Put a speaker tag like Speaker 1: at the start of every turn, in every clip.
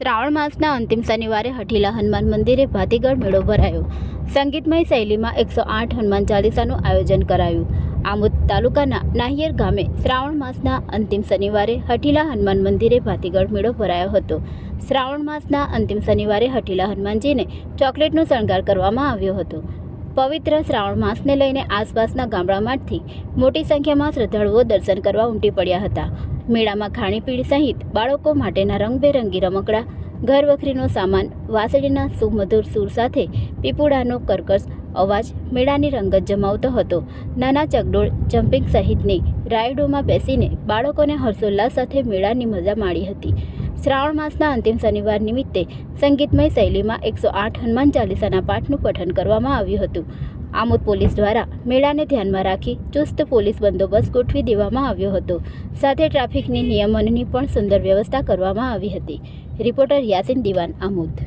Speaker 1: શ્રાવણ માસના અંતિમ શનિવારે હઠીલા હનુમાન મંદિરે ભાતીગઢ મેળો ભરાયો. સંગીતમય શૈલીમાં એકસો આઠ હનુમાન ચાલીસાનું આયોજન કરાયું. આમોદ તાલુકાના નાહિયર ગામે શ્રાવણ માસના અંતિમ શનિવારે હઠીલા હનુમાન મંદિરે ભાતીગઢ મેળો ભરાયો હતો. શ્રાવણ માસના અંતિમ શનિવારે હઠીલા હનુમાનજીને ચોકલેટનો શણગાર કરવામાં આવ્યો હતો. પવિત્ર શ્રાવણ માસને લઈને આસપાસના ગામડામાંથી મોટી સંખ્યામાં શ્રદ્ધાળુઓ દર્શન કરવા ઉમટી પડ્યા હતા. મેળામાં ખાણીપીણી સહિત બાળકો માટેના રંગબેરંગી રમકડા ઘર વખરીનો સામાન, વાસળીના સુમધુર સૂર સાથે પીપુડાનો કર્કશ અવાજ મેળાની રંગત જમાવતો હતો. નાના ચકડોળ જમ્પિંગ સહિતની રાયડોમાં બેસીને બાળકોને હર્ષોલ્લાસ સાથે મેળાની મજા માણી હતી. શ્રાવણ માસના અંતિમ શનિવાર નિમિત્તે સંગીતમય શૈલીમાં એકસો આઠ હનુમાન ચાલીસાના પાઠનું પઠન કરવામાં આવ્યું હતું. આમોદ પોલીસ દ્વારા મેળાને ધ્યાનમાં રાખી ચુસ્ત પોલીસ બંદોબસ્ત ગોઠવી દેવામાં આવ્યો હતો. સાથે ટ્રાફિકની નિયમનની પણ સુંદર વ્યવસ્થા કરવામાં આવી હતી. રિપોર્ટર યાસીન દિવાન આમોદ.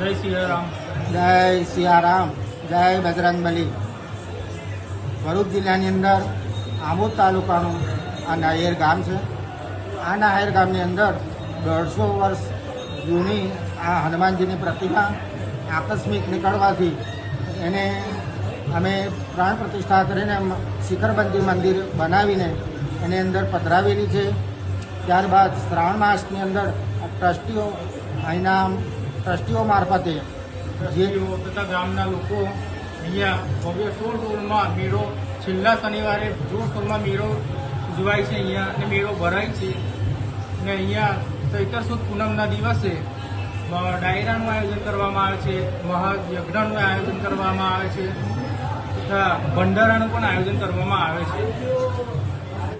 Speaker 2: જય સિયારામ.
Speaker 3: જય સિયારામ. જય બજરંગબલી ભરૂચ જિલ્લાની અંદર આમોદ તાલુકાનું આ નાયર ગામ છે. આ નાહેર ગામની અંદર દોઢસો વર્ષ જૂની આ હનુમાનજીની પ્રતિમા આકસ્મિક નીકળવાથી એને અમે પ્રાણ પ્રતિષ્ઠા કરીને શિખરબંધી મંદિર બનાવીને એની અંદર પધરાવેલી છે. ત્યારબાદ શ્રાવણ માસની અંદર ટ્રસ્ટીઓ, અહીંના ટ્રસ્ટીઓ મારફતે જે
Speaker 2: તથા ગામના લોકો અહીંયા ભવ્ય સોળ સોળમાં મેળો, છેલ્લા શનિવારે જોર સોળમાં મેળો ઉજવાય છે, અહીંયા અને મેળો ભરાય છે. અને અહીંયા ચૈતર સુદ પૂનમના દિવસે ડાયરાનું આયોજન કરવામાં આવે છે મહાયજ્ઞનું આયોજન કરવામાં આવે છે, તથા ભંડારાનું પણ આયોજન કરવામાં આવે છે.